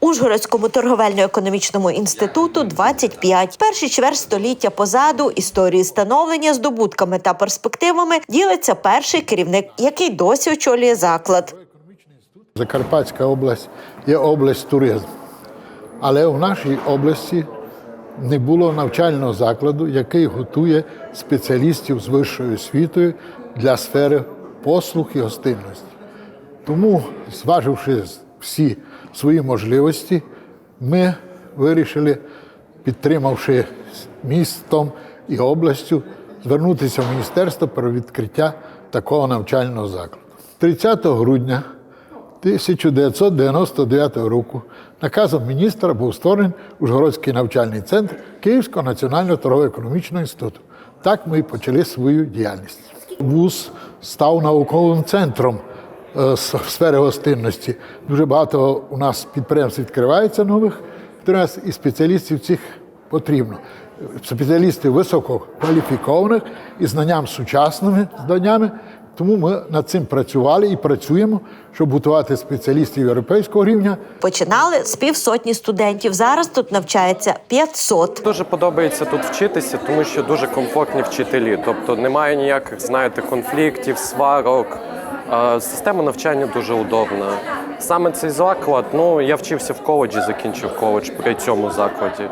Ужгородському торговельно-економічному інституту 25. Перший чверть століття позаду історії становлення здобутками та перспективами ділиться перший керівник, який досі очолює заклад. Закарпатська область є область туризму. Але в нашій області не було навчального закладу, який готує спеціалістів з вищою освітою для сфери послуг і гостинності. Тому, зваживши всі свої можливості, ми вирішили, підтримавши містом і областю, звернутися в міністерство про відкриття такого навчального закладу. 30 грудня 1999 року наказом міністра був створений Ужгородський навчальний центр Київського національного торгово-економічного інституту. Так ми і почали свою діяльність. ВУЗ став науковим центром сфери гостинності. Дуже багато у нас підприємств відкривається нових підприємств, і спеціалістів цих потрібно. Спеціалістів висококваліфікованих і знанням сучасними знаннями. Тому ми над цим працювали і працюємо, щоб готувати спеціалістів європейського рівня Починали з півсотні студентів. Зараз тут навчається 500. Дуже подобається тут вчитися, тому що дуже комфортні вчителі. Тобто немає ніяких, знаєте, конфліктів, сварок. Система навчання дуже удобна. Саме цей заклад, ну я вчився в коледжі, закінчив коледж при цьому закладі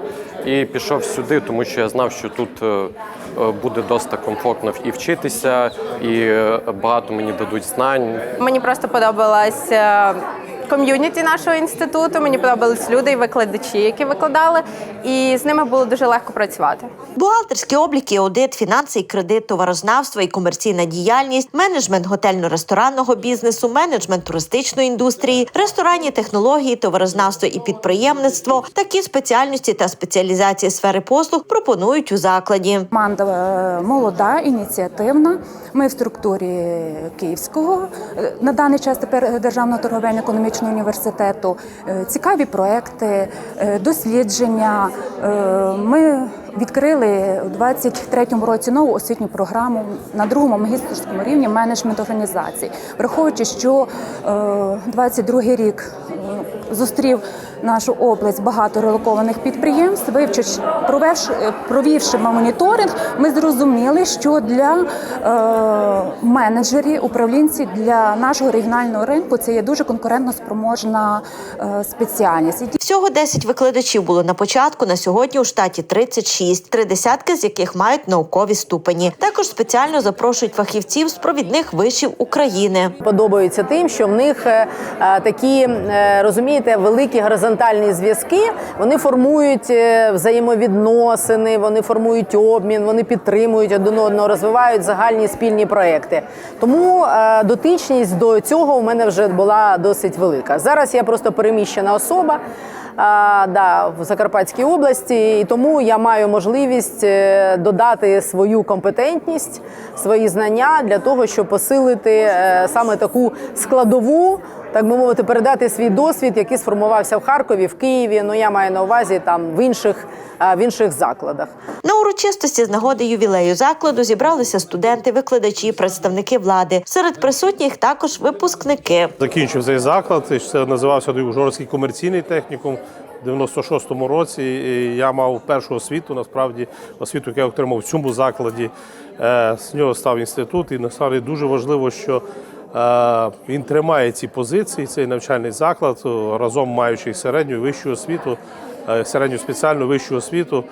і пішов сюди, тому що я знав, що тут е, е, буде досить комфортно і вчитися, і е, багато мені дадуть знань. Мені просто подобалася ком'юніті нашого інституту. Мені подобались люди і викладачі, які викладали, і з ними було дуже легко працювати. Бухгалтерський облік і аудит, фінанси і кредит, товарознавство і комерційна діяльність, менеджмент готельно-ресторанного бізнесу, менеджмент туристичної індустрії, ресторанні технології, товарознавство і підприємництво. Такі спеціальності та спеціалізації сфери послуг пропонують у закладі. Команда е, молода, ініціативна. Ми в структурі Київського е, на даний час тепер Державного торговельно-економічного університету. Е, Цікаві проекти, е, дослідження. Е, Ми відкрили у 23-му році нову освітню програму на другому магістерському рівні менеджмент організацій, враховуючи, що е, 22-й рік зустрів нашу область багато релокованих підприємств. Вивчивши, провівши моніторинг, ми зрозуміли, що для е, управлінці для нашого регіонального ринку це є дуже конкурентно спроможна е, спеціальність. Всього 10 викладачів було на початку. На сьогодні у штаті 36, три десятки з яких мають наукові ступені. Також спеціально запрошують фахівців з провідних вишів України. подобаються тим, що в них е, е, такі е, розумієте великі горизонтальні зв'язки. Вони формують взаємовідносини, вони формують обмін, вони підтримують один одного, розвивають загальні спільні проекти. Тому дотичність до цього у мене вже була досить велика. Зараз я просто переміщена особа. А, да, в Закарпатській області, і тому я маю можливість е, додати свою компетентність, свої знання для того, щоб посилити е, саме таку складову, так би мовити, передати свій досвід, який сформувався в Харкові, в Києві. Ну я маю на увазі там в інших, е, в інших закладах. На урочистості з нагоди ювілею закладу зібралися студенти, викладачі, представники влади. Серед присутніх також випускники. Закінчив цей заклад. Це називався Ужгородський комерційний технікум. В 96-му році я мав першу освіту, насправді освіту, яку я отримав в цьому закладі. Е, З нього став інститут, і насправді дуже важливо, що він тримає ці позиції, цей навчальний заклад, разом маючи середню вищу освіту, е, середню спеціальну вищу освіту.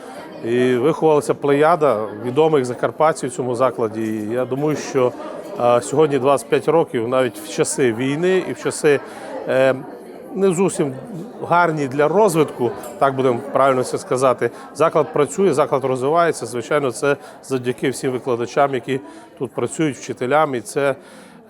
І виховалася плеяда відомих закарпатців в цьому закладі. І я думаю, що е, сьогодні 25 років, навіть в часи війни і в часи е, не зовсім гарні для розвитку, так будемо правильно це сказати. Заклад працює, заклад розвивається. Звичайно, це завдяки всім викладачам, які тут працюють, вчителям, і це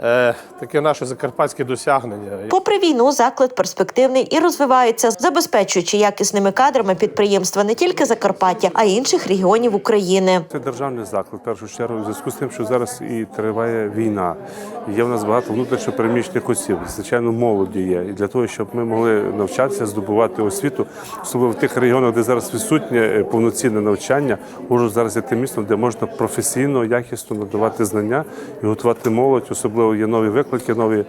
е, таке наше закарпатське досягнення. Попри війну, заклад перспективний і розвивається, забезпечуючи якісними кадрами підприємства не тільки Закарпаття, а й інших регіонів України. Це державний заклад, в першу чергу, в зв'язку з тим, що зараз і триває війна. Є в нас багато внутрішньо переміщених осіб, звичайно, молоді є. І для того, щоб ми могли навчатися, здобувати освіту, особливо в тих регіонах, де зараз відсутнє е, повноцінне навчання, можуть зараз є тим містом, де можна професійно, якісно надавати знання і готувати молодь, особливо є нові виклики, нові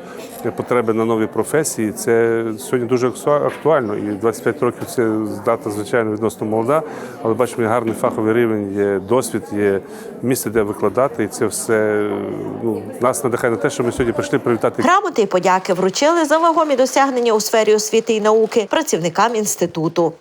потреби на нові професії. Це сьогодні дуже акту- актуально. І 25 років це дата, звичайно, відносно молода, але бачимо, є гарний фаховий рівень, є досвід, є місце, де викладати, і це все ну, нас надихає на те, що ми сьогодні прийшли привітати Грамоти й подяки вручили за вагомі досягнення у сфері освіти і науки працівникам інституту.